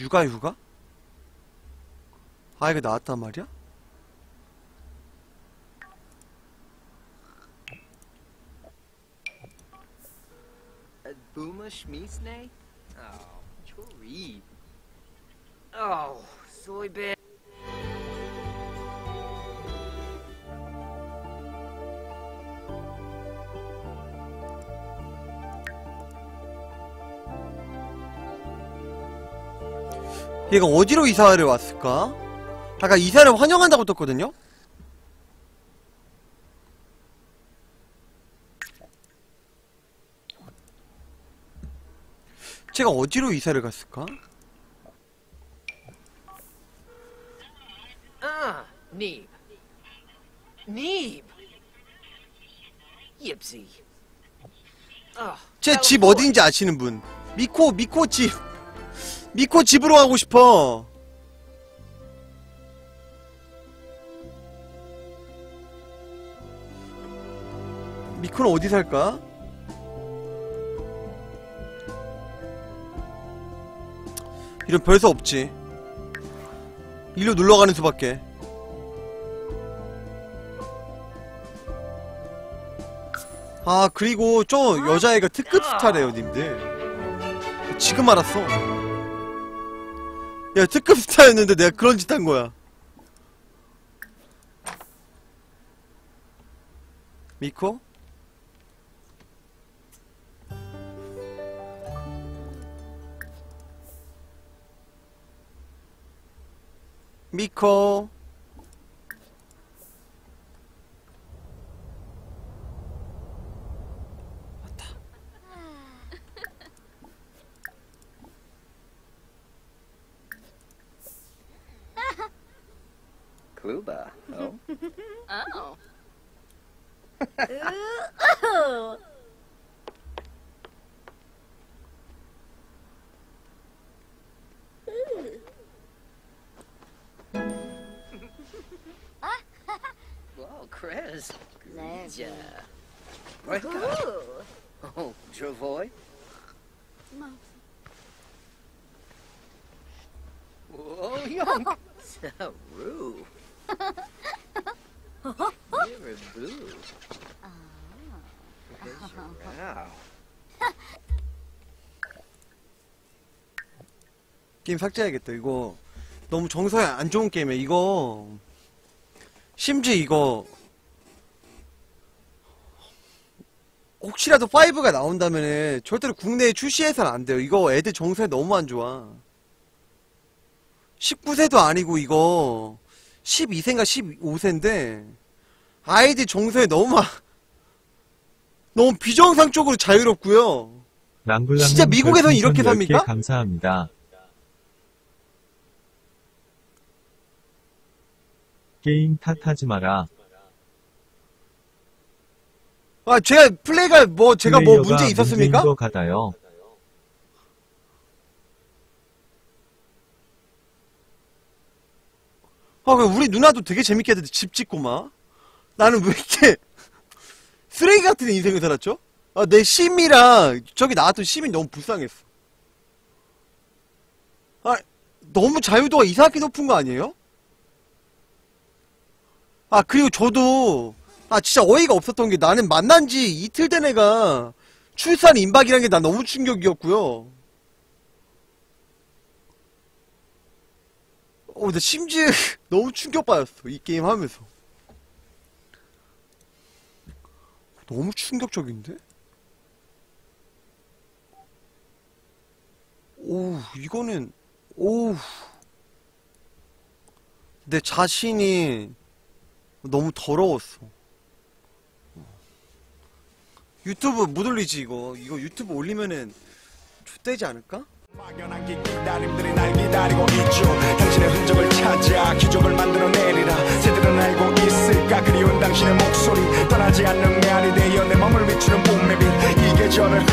육아 휴가? 아 이거 나왔단 말이야? Schmiesne? Oh, Chorib. Oh, soybean. 얘가 어디로 이사를 왔을까? 아까 이사를 환영한다고 떴거든요? 제가 어디로 이사를 갔을까? Ah, Neeb. Neeb. Yipsy. Oh, 제집 California. 어딘지 아시는 분? 미코, 미코 집. 미코 집으로 가고 싶어. 미코는 어디 살까? 이런 별수 없지. 일로 놀러 가는 수밖에. 아, 그리고 저 여자애가 특급 스타래요, 님들. 지금 알았어. 야, 특급 스타였는데 내가 그런 짓 한 거야. 미코? 미코? Kluba. Oh. oh. Ooh, Ooh. Wow, Chris. Grecia. Breca. Oh, Javoy. Whoa, young so rude. You're a boo. Wow. 게임 삭제해야겠다. 이거 너무 정서에 안 좋은 게임이야. 이거 심지어 이거 혹시라도 5가 나온다면은 절대로 국내에 출시해서는 안 돼요. 이거 애들 정서에 너무 안 좋아. 19세도 아니고 이거 12세인가 15세인데 아이들 정서에 너무 아- 너무 비정상적으로 자유롭고요. 진짜 별풍선 이렇게 10개 삽니까? 감사합니다. 게임 탓하지 마라. 아, 제가 플레이가 뭐 제가 뭐 문제 있었습니까? 같아요. 아, 왜 우리 누나도 되게 재밌게 했는데 집 짓고 막. 나는 왜 이렇게 쓰레기 같은 인생을 살았죠? 아, 내 심이랑 저기 나왔던 심이 너무 불쌍했어. 아, 너무 자유도가 이상하게 높은 거 아니에요? 아, 그리고 저도, 아, 진짜 어이가 없었던 게 나는 만난 지 이틀 된 애가 출산 임박이라는 게 난 너무 충격이었고요. 어, 근데 심지어 너무 충격받았어. 이 게임 하면서. 너무 충격적인데? 오, 이거는, 오. 내 자신이 너무 더러웠어. 유튜브 못 올리지, 이거. 이거 유튜브 올리면은 좆되지 않을까? 막연한 기다림들이 날 기다리고 있죠. 당신의 흔적을 찾아 기적을 만들어내리라. 새들은 알고 있을까? 그리운 당신의 목소리 떠나지 않는 메아리 되어 내 몸을 비추는 봄의 빛. 이게 저를